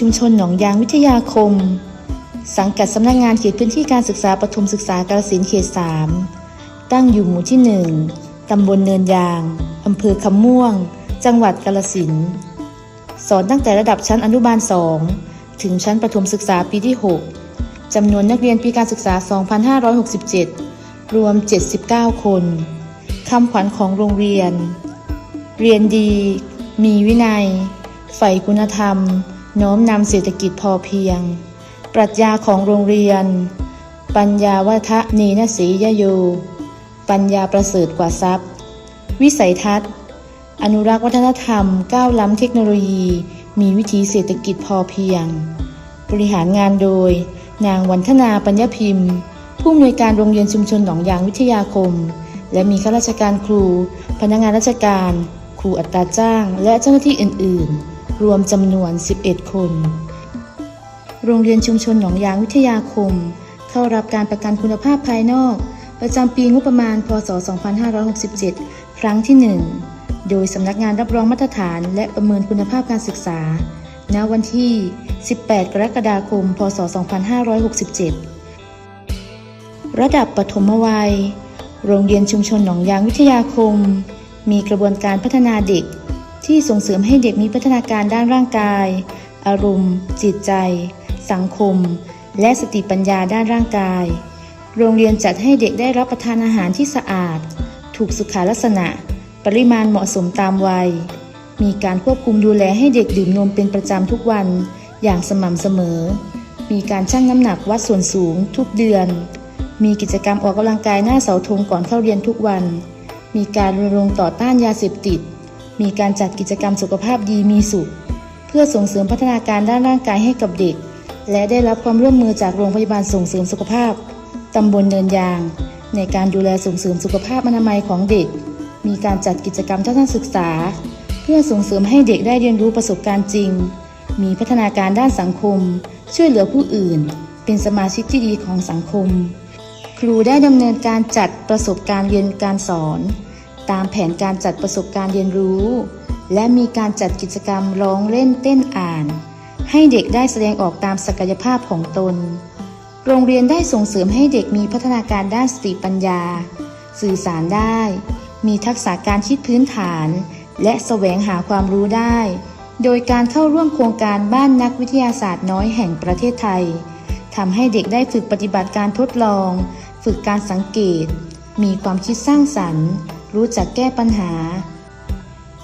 ชุมชนหนองยางวิทยาคม สังกัดสำนักงานเขตพื้นที่การศึกษาปฐมศึกษากาฬสินเขต 3 ตั้งอยู่หมู่ที่ 1 ตำบลเนินยาง อำเภอคำม่วง จังหวัดกาฬสิน สอนตั้งแต่ระดับชั้นอนุบาล 2 ถึงชั้นประถมศึกษาปีที่ 6 จำนวนนักเรียนปีการศึกษา 2567 รวม 79 คน คำขวัญของโรงเรียน เรียนดี มีวินัยใฝ่คุณธรรม โน้มนำเศรษฐกิจพอเพียง ปรัชญาของโรงเรียน ปัญญาวัฒเนนสียโยปัญญาประเสริฐกว่าทรัพย์ วิสัยทัศน์ อนุรักษ์วัฒนธรรม ก้าวล้ำเทคโนโลยี มีวิถีเศรษฐกิจพอเพียง บริหารงานโดย นางวันธนาปัญญพิมพ์ ผู้อำนวยการโรงเรียนชุมชนหนองยางวิทยาคม และมีข้าราชการครู พนักงานราชการ ครูอัตราจ้าง และเจ้าหน้าที่อื่น ๆ รวมจำนวน 11 คน โรงเรียนชุมชนหนองยางวิทยาคม เข้ารับการประกันคุณภาพภายนอก ประจำปีงบประมาณ พศ 2567 ครั้งที่ 1 โดยสำนักงานรับรองมาตรฐาน และประเมินคุณภาพการศึกษา ณ วันที่ 18 กรกฎาคม พศ 2567 ระดับปฐมวัย โรงเรียนชุมชนหนองยางวิทยาคม มีกระบวนการพัฒนาเด็ก ที่ส่งเสริมให้เด็กมีพัฒนาการด้านร่างกาย อารมณ์ จิตใจ สังคม และสติปัญญาด้านร่างกาย โรงเรียนจัดให้เด็กได้รับประทานอาหารที่สะอาด ถูกสุขลักษณะ ปริมาณเหมาะสมตามวัย มีการควบคุมดูแลให้เด็กดื่มนมเป็นประจำทุกวัน อย่างสม่ำเสมอ มีการชั่งน้ำหนักวัดส่วนสูงทุกเดือน มีกิจกรรมออกกำลังกายหน้าเสาธงก่อนเข้าเรียนทุกวัน มีการรณรงค์ต่อต้านยาเสพติด มีการจัดกิจกรรมสุขภาพดีมีสุข เพื่อส่งเสริมพัฒนาการด้านร่างกายให้กับเด็ก และได้รับความร่วมมือจากโรงพยาบาลส่งเสริมสุขภาพตำบลเนินยาง ในการดูแลส่งเสริมสุขภาพอนามัยของเด็ก มีการจัดกิจกรรมทัศนศึกษา เพื่อส่งเสริมให้เด็กได้เรียนรู้ประสบการณ์จริง มีพัฒนาการด้านสังคม ช่วยเหลือผู้อื่น เป็นสมาชิกที่ดีของสังคม ครูได้ดำเนินการจัดประสบการณ์เรียนการสอน ตามแผนการจัดประสบการณ์เรียนรู้ และมีการจัดกิจกรรมร้องเล่นเต้นอ่าน ให้เด็กได้แสดงออกตามศักยภาพของตน โรงเรียนได้ส่งเสริมให้เด็กมีพัฒนาการด้านสติปัญญา สื่อสารได้ มีทักษะการคิดพื้นฐาน และแสวงหาความรู้ได้ โดยการเข้าร่วมโครงการบ้านนักวิทยาศาสตร์น้อยแห่งประเทศไทยทำให้เด็กได้ฝึกปฏิบัติการทดลอง ฝึกการสังเกต มีความคิดสร้างสรรค์ รู้จักแก้ปัญหา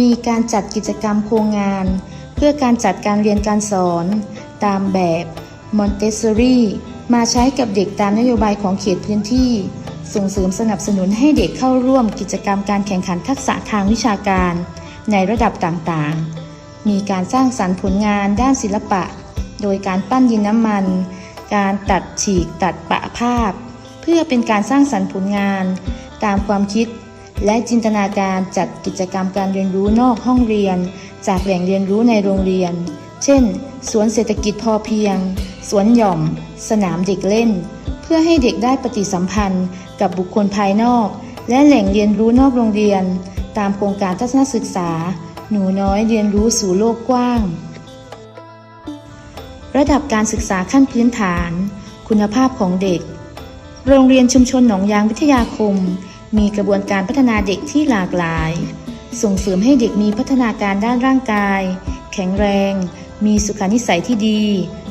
มีการจัดกิจกรรมโครงงาน เพื่อการจัดการเรียนการสอน ตามแบบมอนเตสซอรี่มาใช้กับเด็กตามนโยบายของเขตพื้นที่ ส่งเสริมสนับสนุนให้เด็กเข้าร่วมกิจกรรมการแข่งขันทักษะทางวิชาการ ในระดับต่างๆ มีการสร้างสรรค์ผลงานด้านศิลปะ โดยการปั้นดินน้ำมัน การตัดฉีกตัดปะภาพ เพื่อเป็นการสร้างสรรค์ผลงาน ตามความคิด และจินตนาการจัดกิจกรรมการเรียนรู้นอกห้องเรียน จากแหล่งเรียนรู้ในโรงเรียน เช่น สวนเศรษฐกิจพอเพียง สวนหย่อม สนามเด็กเล่น เพื่อให้เด็กได้ปฏิสัมพันธ์กับบุคคลภายนอก และแหล่งเรียนรู้นอกโรงเรียน ตามโครงการทัศนศึกษา หนูน้อยเรียนรู้สู่โลกกว้าง ระดับการศึกษาขั้นพื้นฐาน คุณภาพของเด็ก โรงเรียนชุมชนหนองยางวิทยาคม มีกระบวนการพัฒนาเด็กที่หลากหลาย ส่งเสริมให้เด็กมีพัฒนาการด้านร่างกาย แข็งแรง มีสุขนิสัยที่ดี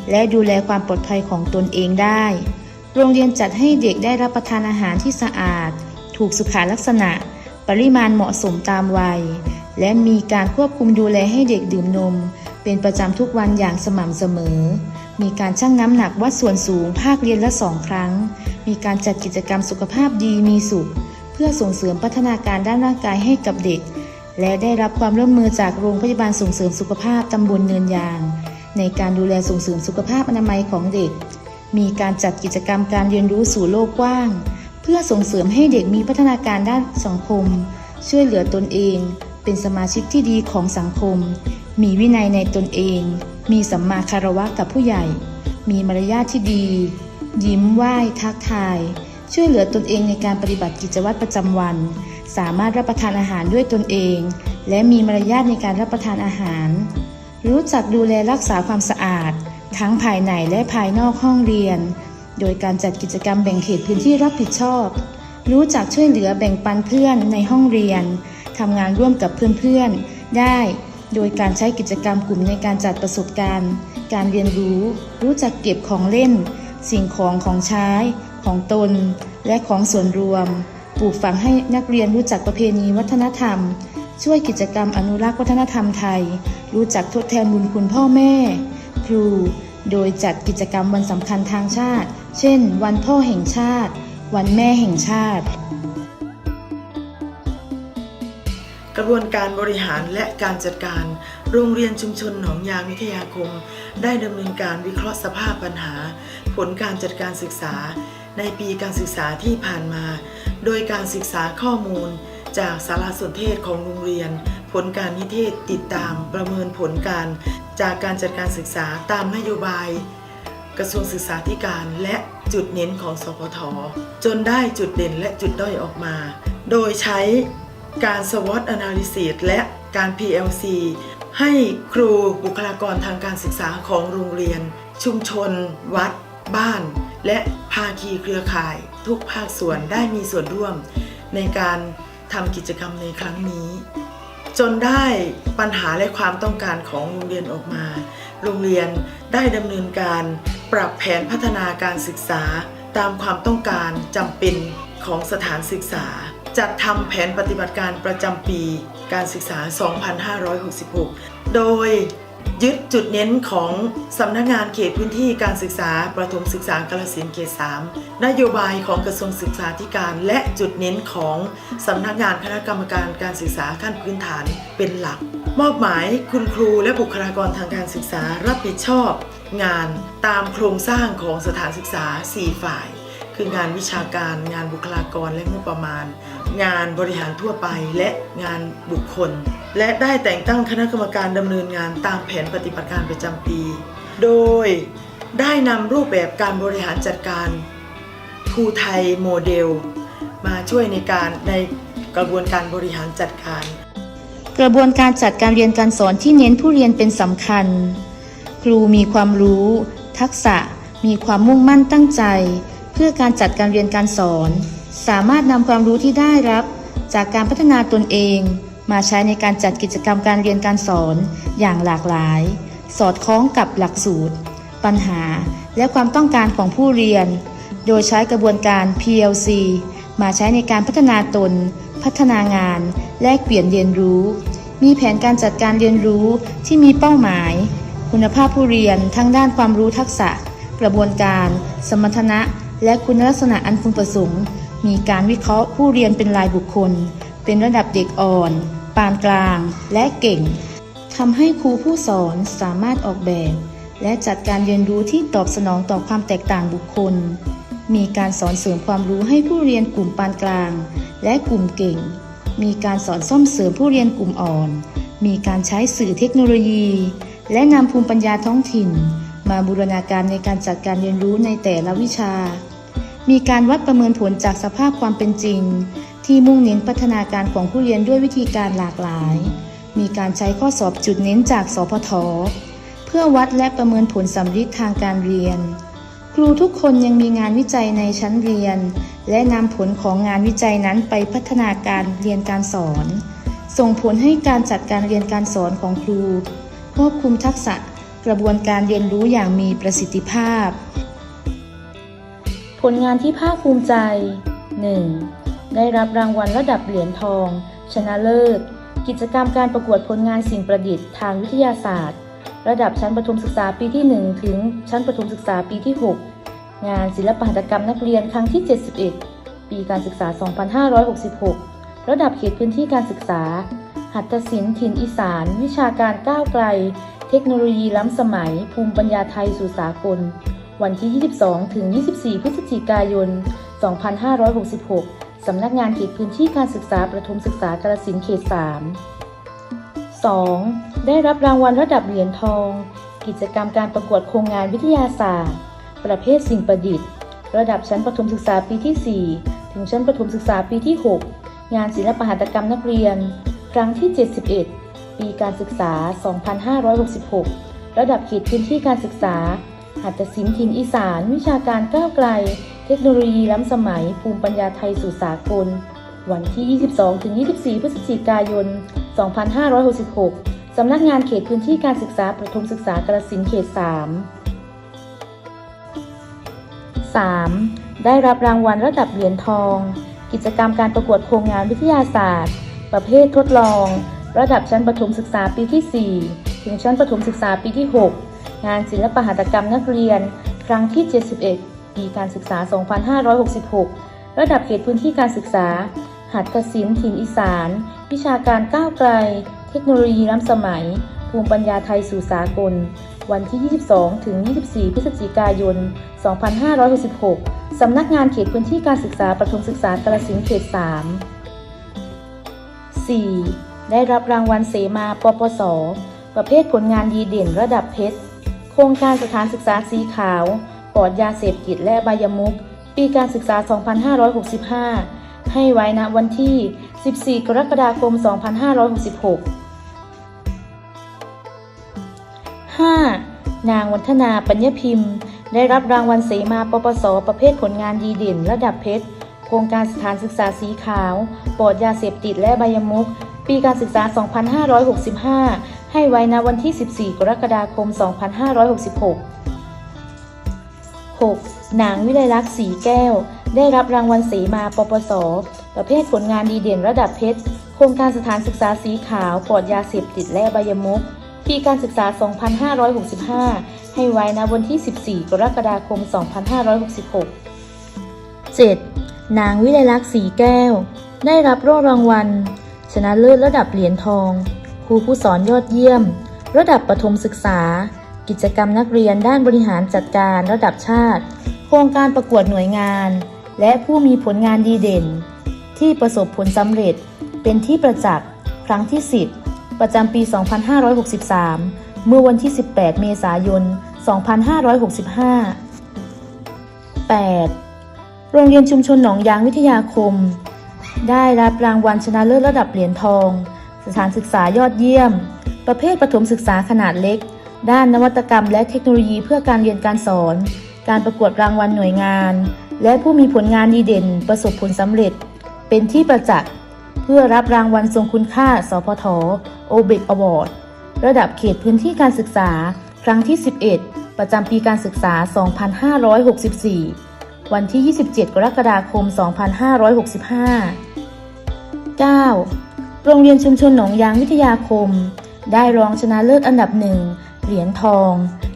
และดูแลความปลอดภัยของตนเองได้ โรงเรียนจัดให้เด็กได้รับประทานอาหารที่สะอาด ถูกสุขลักษณะ ปริมาณเหมาะสมตามวัย และมีการควบคุมดูแลให้เด็กดื่มนม เป็นประจำทุกวันอย่างสม่ำเสมอ มีการชั่งน้ำหนักวัดส่วนสูงภาคเรียนละสองครั้ง มีการจัดกิจกรรมสุขภาพดีมีสุข พื่อส่งเสริมพัฒนาการด้านร่างกายให้กับเด็ก และได้รับความร่วมมือจากโรงพยาบาลส่งเสริมสุขภาพตำบลเนินยาง ในการดูแลส่งเสริมสุขภาพอนามัยของเด็ก มีการจัดกิจกรรมการเรียนรู้สู่โลกกว้าง เพื่อส่งเสริมให้เด็กมีพัฒนาการด้านสังคม ช่วยเหลือตนเอง เป็นสมาชิกที่ดีของสังคม มีวินัยในตนเอง มีสัมมาคารวะกับผู้ใหญ่ มีมารยาทที่ดี ยิ้มไหว้ทักทาย ช่วยเหลือตนเองในการปฏิบัติกิจวัตรประจำวัน สามารถรับประทานอาหารด้วยตนเอง และมีมารยาทในการรับประทานอาหาร รู้จักดูแลรักษาความสะอาด ทั้งภายในและภายนอกห้องเรียน โดยการจัดกิจกรรมแบ่งเขตพื้นที่รับผิดชอบ รู้จักช่วยเหลือแบ่งปันเพื่อนในห้องเรียนทำงานร่วมกับเพื่อนๆ ได้ โดยการใช้กิจกรรมกลุ่มในการจัดประสบการณ์ การเรียนรู้ รู้จักเก็บของเล่น สิ่งของของใช้ ของตน และของส่วนรวม ปลูกฝังให้นักเรียนรู้จักประเพณีวัฒนธรรม ช่วยกิจกรรมอนุรักษ์วัฒนธรรมไทย รู้จักทดแทนบุญคุณพ่อแม่ ครู โดยจัดกิจกรรมวันสำคัญทางชาติ เช่น วันพ่อแห่งชาติ วันแม่แห่งชาติกระบวนการบริหารและการจัดการ โรงเรียนชุมชนหนองยางวิทยาคม ได้ดำเนินการวิเคราะห์สภาพปัญหา ผลการจัดการศึกษา ในปีการศึกษาที่ผ่านมา โดยการศึกษาข้อมูล จากสารสนเทศของโรงเรียน ผลการนิเทศติดตามประเมินผลการ จากการจัดการศึกษาตามนโยบาย กระทรวงศึกษาธิการและจุดเน้นของสพทจนได้จุดเด่นและจุดด้อยออกมา โดยใช้การ SWOT analysis และการ PLC ให้ครูบุคลากรทางการศึกษาของโรงเรียน ชุมชน วัด บ้าน และภาคีเครือข่าย ทุกภาคส่วนได้มีส่วนร่วม ในการทำกิจกรรมในครั้งนี้ จนได้ปัญหาและความต้องการของโรงเรียนออกมา โรงเรียนได้ดำเนินการปรับแผนพัฒนาการศึกษาตามความต้องการจำเป็นของสถานศึกษา จัดทำแผนปฏิบัติการประจำปีการศึกษา 2566 โดย ยึดจุดเน้นของสำนักงานเขตพื้นที่การศึกษาประถมศึกษากาลสินเขต 3 นโยบายของกระทรวงศึกษาธิการและจุดเน้นของสำนักงานคณะกรรมการการศึกษาขั้นพื้นฐานเป็นหลัก มอบหมายคุณครูและบุคลากรทางการศึกษารับผิดชอบ งานตามโครงสร้างของสถานศึกษา 4 ฝ่าย คืองานวิชาการ งานบุคลากรและงบประมาณ งานบริหารทั่วไปและงานบุคคล และได้แต่งตั้งคณะกรรมการดำเนินงานตามแผนปฏิบัติการประจำปี โดยได้นำรูปแบบการบริหารจัดการครูไทยโมเดล มาช่วยในการในกระบวนการบริหารจัดการ กระบวนการจัดการเรียนการสอนที่เน้นผู้เรียนเป็นสำคัญ ครูมีความรู้ ทักษะ มีความมุ่งมั่นตั้งใจ เพื่อการจัดการเรียนการสอน สามารถนำความรู้ที่ได้รับ จากการพัฒนาตนเอง มาใช้ในการจัดกิจกรรมการเรียนการสอนอย่างหลากหลาย สอดคล้องกับหลักสูตร ปัญหา และความต้องการของผู้เรียน โดยใช้กระบวนการ PLC มาใช้ในการพัฒนาตน พัฒนางาน แลกเปลี่ยนเรียนรู้ มีแผนการจัดการเรียนรู้ที่มีเป้าหมาย คุณภาพผู้เรียนทั้งด้านความรู้ทักษะ กระบวนการ สมรรถนะ และคุณลักษณะอันพึงประสงค์ มีการวิเคราะห์ผู้เรียนเป็นรายบุคคล เป็นระดับเด็กอ่อน ปานกลาง และเก่งทำให้ครูผู้สอนสามารถออกแบบ และจัดการเรียนรู้ที่ตอบสนองต่อความแตกต่างบุคคล มีการสอนเสริมความรู้ให้ผู้เรียนกลุ่มปานกลาง และกลุ่มเก่ง มีการสอนซ่อมเสริมผู้เรียนกลุ่มอ่อน มีการใช้สื่อเทคโนโลยี และนำภูมิปัญญาท้องถิ่น มาบูรณาการในการจัดการเรียนรู้ในแต่ละวิชา มีการวัดประเมินผลจากสภาพความเป็นจริง ที่มุ่งเน้นพัฒนาการของผู้เรียนด้วยวิธีการหลากหลาย มีการใช้ข้อสอบจุดเน้นจากสพท เพื่อวัดและประเมินผลสำลิดทางการเรียน ครูทุกคนยังมีงานวิจัยในชั้นเรียน และนำผลของงานวิจัยนั้นไปพัฒนาการเรียนการสอน ส่งผลให้การจัดการเรียนการสอนของครูควบคุมทักษะกระบวนการเรียนรู้อย่างมีประสิทธิภาพ ผลงานที่ภาคภูมิใจ 1. ได้รับรางวัลระดับเหรียญทอง ชนะเลิศ กิจกรรมการประกวดผลงานสิ่งประดิษฐ์ทางวิทยาศาสตร์ ระดับชั้นประถมศึกษาปีที่ 1 ถึงชั้นประถมศึกษาปีที่ 6 งานศิลปหัตถกรรมนักเรียนครั้งที่ 71 ปีการศึกษา 2566 ระดับเขตพื้นที่การศึกษา หัตถศิลป์ถิ่นอีสาน วิชาการก้าวไกล เทคโนโลยีล้ำสมัย ภูมิปัญญาไทยสู่สากล วันที่ 22 ถึง 24 พฤศจิกายน 2566 สำนักงานเขตพื้นที่การศึกษาประถมศึกษากาฬสินเขต 3 2. ได้รับรางวัลระดับเหรียญทอง กิจกรรมการประกวดโครงงานวิทยาศาสตร์ ประเภทสิ่งประดิษฐ์ ระดับชั้นประถมศึกษาปีที่ 4 ถึงชั้นประถมศึกษาปีที่ 6 งานศิลปหัตถกรรมนักเรียน ครั้งที่ 71 ปีการศึกษา 2566 ระดับเขตพื้นที่การศึกษา หัตถศิลป์ถิ่นอีสาน วิชาการก้าวไกล เทคโนโลยีล้ำสมัย ภูมิปัญญาไทยสู่สากล วันที่ 22-24 พฤศจิกายน 2566 สำนักงานเขตพื้นที่การศึกษาประถมศึกษากระสินเขต 3 3. ได้รับรางวัลระดับเหรียญทอง กิจกรรมการประกวดโครงงานวิทยาศาสตร์ ประเภททดลอง ระดับชั้นประถมศึกษาปีที่ 4 ถึงชั้นประถมศึกษาปีที่ 6 งานศิลปหัตถกรรมนักเรียน ครั้งที่ 71 ปีการศึกษา 2566 ระดับเขตพื้นที่การศึกษา หัตถศิลป์ถิ่นอีสาน วิชาการก้าวไกล เทคโนโลยีล้ำสมัย ภูมิปัญญาไทยสู่สากล วันที่ 22 ถึง 24 พฤศจิกายน 2566 สำนักงานเขตพื้นที่การศึกษาประถมศึกษากระสินธุ์เขต 3 4. ได้รับรางวัลเสมา ปปส ประเภทผลงานดีเด่นระดับเพชร ครงการสถานศึกษาสีขาวปลอดยาเสพติดและใบายมุก ปีการศึกษา 2565 ให้ไว้ณวันที่ 14 กรกฎาคม 2566 5. นางวัฒนาปัญญพิมพ์ ได้รับรางวัลเสมาปปส ประเภทผลงานดีเด่น ระดับเพชร โครงการสถานศึกษาสีขาว ปลอดยาเสพติดและใบายมุก ปีการศึกษา 2565 ให้ไว้ณวันที่ 14 กรกฎาคม 2566 6. นางวิไลลักษณ์สีแก้ว ได้รับรางวัลเสมาปปส ประเภทผลงานดีเด่นระดับเพชร โครงการสถานศึกษาสีขาวปลอดยาเสพติดและใบายมุก ปีการศึกษา 2565 ให้ไว้ณวันที่ 14 กรกฎาคม 2566 7. นางวิไลลักษณ์สีแก้ว ได้รับโล่รางวัล ชนะเลิศระดับเหรียญทอง ครูผู้สอนยอดเยี่ยม ระดับประถมศึกษา กิจกรรมนักเรียนด้านบริหารจัดการระดับชาติ โครงการประกวดหน่วยงาน และผู้มีผลงานดีเด่น ที่ประสบผลสำเร็จเป็นที่ประจักษ์ครั้งที่ 10 ประจำปี 2563 เมื่อวันที่ 18 เมษายน 2565 8. โรงเรียนชุมชนหนองยางวิทยาคม ได้รับรางวัลชนะเลิศระดับเหรียญทอง สถานศึกษายอดเยี่ยม ประเภทประถมศึกษาขนาดเล็ก ด้านนวัตกรรมและเทคโนโลยีเพื่อการเรียนการสอน การประกวดรางวัลหน่วยงาน และผู้มีผลงานดีเด่น ประสบผลสำเร็จ เป็นที่ประจักษ์เพื่อรับรางวัลทรงคุณค่า สพทโอเบกอวอร์ดระดับเขตพื้นที่การศึกษา ครั้งที่ 11 ประจำปีการศึกษา 2564 วันที่ 27 กรกฎาคม 2565 9. โรงเรียนชุมชนหนองยางวิทยาคม ได้รองชนะเลิศอันดับหนึ่งเหรียญทอง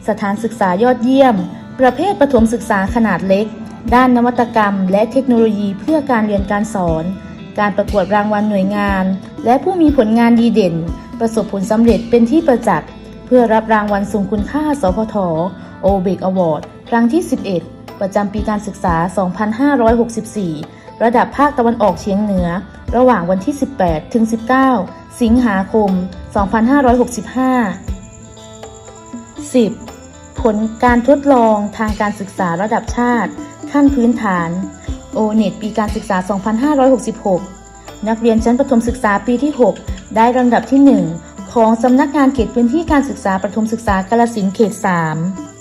สถานศึกษายอดเยี่ยม ประเภทประถมศึกษาขนาดเล็ก ด้านนวัตกรรม และเทคโนโลยีเพื่อการเรียนการสอน การประกวดรางวัลหน่วยงาน และผู้มีผลงานดีเด่น ประสบผลสำเร็จเป็นที่ประจักษ์ เพื่อรับรางวัลทรงคุณค่า สพทโอเบกอวอร์ดครั้งที่ 11 ประจำปีการศึกษา 2564 ระดับภาคตะวันออกเฉียงเหนือ ระหว่างวันที่ 18 ถึง 19 สิงหาคม 2565 10. ผลการทดลองทางการศึกษาระดับชาติ ขั้นพื้นฐาน โอเน็ตปีการศึกษา 2566 นักเรียนชั้นประถมศึกษาปีที่ 6 ได้ลำดับที่ 1 ของสำนักงานเขตพื้นที่การศึกษาประถมศึกษากาลสินเขต 3